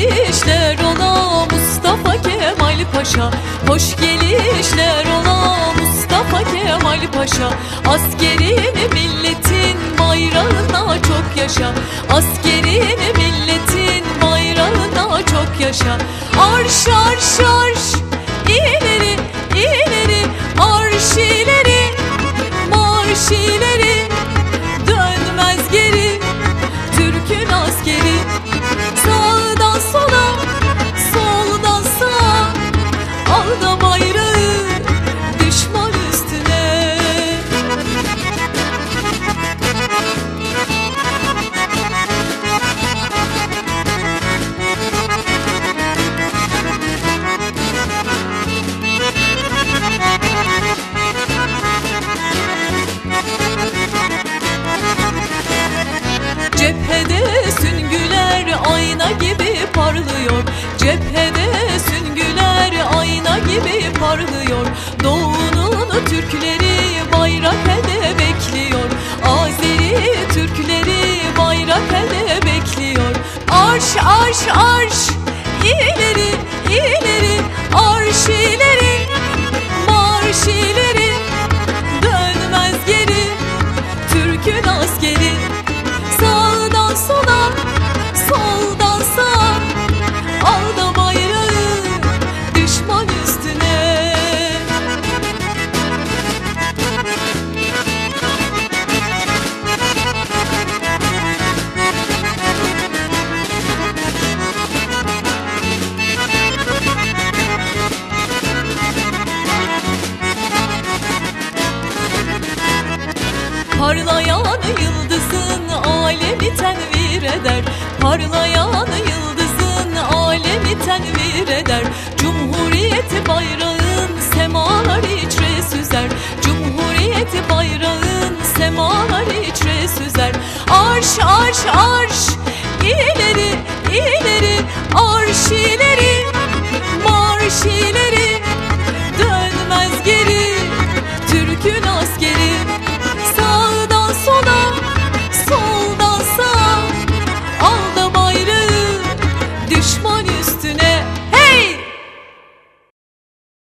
gelişler ola Mustafa Kemal Paşa. Hoş gelişler ola Mustafa Kemal Paşa. Askerimi milletin bayrağına çok yaşa. Askerimi milletin bayrağına çok yaşa. Arş arş arş. İleri ileri. Arş ileri marş ileri ayna gibi parlıyor. Cephede süngüler ayna gibi parlıyor. Doğunun Türkleri bayrak elde bekliyor. Azeri Türkleri bayrak elde bekliyor. Arş arş arş. İleri ileri. Arş ileri Parlayan yıldızın alemi tenvir eder. Parlayan yıldızın alemi tenvir eder. Cumhuriyet bayrağın semalar içre süzer. Cumhuriyet bayrağın semalar içre süzer. Arş arş arş